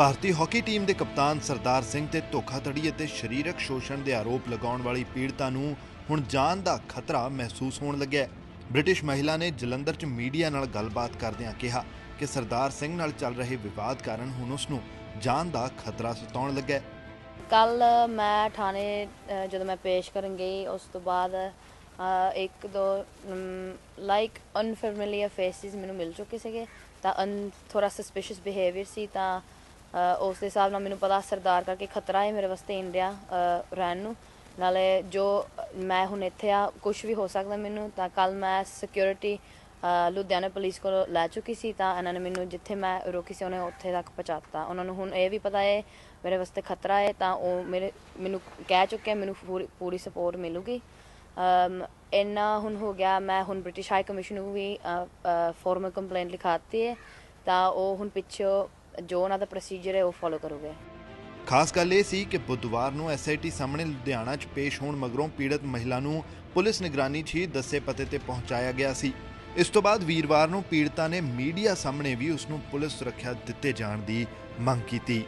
ਭਾਰਤੀ hockey team ਦੇ ਕਪਤਾਨ ਸਰਦਾਰ ਸਿੰਘ ਤੇ ਧੋਖਾਧੜੀ ਅਤੇ ਸਰੀਰਕ ਸ਼ੋਸ਼ਣ ਦੇ ਆਰੋਪ ਲਗਾਉਣ ਵਾਲੀ ਪੀੜਤਾ ਨੂੰ ਹੁਣ ਜਾਨ ਦਾ ਖਤਰਾ ਮਹਿਸੂਸ ਹੋਣ ਲੱਗਿਆ ਬ੍ਰਿਟਿਸ਼ ਮਹਿਲਾ ਨੇ ਜਲੰਧਰ 'ਚ ਮੀਡੀਆ ਨਾਲ ਗੱਲਬਾਤ ਕਰਦਿਆਂ ਕਿਹਾ ਕਿ ਸਰਦਾਰ ਸਿੰਘ ਨਾਲ ਚੱਲ ਰਹੇ ਵਿਵਾਦ ਕਾਰਨ ਹੁਣ ਉਸ ਨੂੰ ਜਾਨ ਦਾ ਖਤਰਾ ਸਤਾਉਣ ਲੱਗਾ ਕੱਲ ਮੈਂ ਥਾਣੇ ਜਦੋਂ ਮੈਂ ਪੇਸ਼ ਕਰਨ ਗਈ, ਉਸ ਤੋਂ ਬਾਅਦ ਇੱਕ ਦੋ ਲਾਈਕ ਅਨਫੈਮਿਲੀਅਰ ਫੇਸਿਸ ਮੈਨੂੰ ਮਿਲ ਚੁੱਕੇ ਸੀਗੇ। ਤਾਂ ਥੋੜਾ ਸਸਪੀਸ਼ੀਅਸ ਬਿਹੇਵੀਅਰ ਸੀ ਤਾਂ ਉਸ ਦੇ ਹਿਸਾਬ ਨਾਲ ਮੈਨੂੰ ਪਤਾ ਸਰਦਾਰ ਕਰਕੇ ਖਤਰਾ ਹੈ ਮੇਰੇ ਵਾਸਤੇ ਇੰਡੀਆ ਰਹਿਣ ਨੂੰ। ਨਾਲੇ ਜੋ ਮੈਂ ਹੁਣ ਇੱਥੇ ਆ ਕੁਝ ਵੀ ਹੋ ਸਕਦਾ ਮੈਨੂੰ, ਤਾਂ ਕੱਲ ਮੈਂ ਸਿਕਿਉਰਿਟੀ ਲੁਧਿਆਣਾ ਪੁਲਿਸ ਕੋਲ ਲੈ ਚੁੱਕੀ ਸੀ, ਤਾਂ ਇਹਨਾਂ ਨੇ ਮੈਨੂੰ ਜਿੱਥੇ ਮੈਂ ਰੋਕੀ ਸੀ ਉਹਨੇ ਉੱਥੇ ਤੱਕ ਪਹੁੰਚਾਤਾ। ਉਹਨਾਂ ਨੂੰ ਹੁਣ ਇਹ ਵੀ ਪਤਾ ਹੈ, ਮੇਰੇ ਵਾਸਤੇ ਖਤਰਾ ਹੈ, ਤਾਂ ਉਹ ਮੇਰੇ, ਮੈਨੂੰ ਕਹਿ ਚੁੱਕੇ ਮੈਨੂੰ ਪੂਰੀ ਪੂਰੀ ਸਪੋਰਟ ਮਿਲੂਗੀ। ਇੰਨਾ ਹੁਣ ਹੋ ਗਿਆ, ਮੈਂ ਹੁਣ ਬ੍ਰਿਟਿਸ਼ ਹਾਈ ਕਮਿਸ਼ਨ ਨੂੰ ਵੀ ਫਾਰਮਲ ਕੰਪਲੇਂਟ ਲਿਖਾਤੀ ਹੈ, ਤਾਂ ਉਹ ਹੁਣ ਪਿੱਛੋਂ ਜੋ ਉਹਨਾਂ ਦਾ ਪ੍ਰੋਸੀਜਰ ਹੈ, ਉਹ ਫੋਲੋ ਕਰੂਗੇ। ਖਾਸ ਗੱਲ ਇਹ ਸੀ ਕਿ ਬੁੱਧਵਾਰ ਨੂੰ ਐਸਆਈਟੀ ਸਾਹਮਣੇ ਲੁਧਿਆਣਾ 'ਚ ਪੇਸ਼ ਹੋਣ ਮਗਰੋਂ ਪੀੜਤ ਮਹਿਲਾ ਨੂੰ ਪੁਲਿਸ ਨਿਗਰਾਨੀ 'ਚ ਹੀ ਦੱਸੇ ਪਤੇ ਤੇ ਪਹੁੰਚਾਇਆ ਗਿਆ ਸੀ। ਇਸ ਤੋਂ ਬਾਅਦ ਵੀਰਵਾਰ ਨੂੰ ਪੀੜਤਾ ਨੇ ਮੀਡੀਆ ਸਾਹਮਣੇ ਵੀ ਉਸ ਨੂੰ ਪੁਲਿਸ ਸੁਰੱਖਿਆ ਦਿੱਤੇ ਜਾਣ ਦੀ ਮੰਗ ਕੀਤੀ।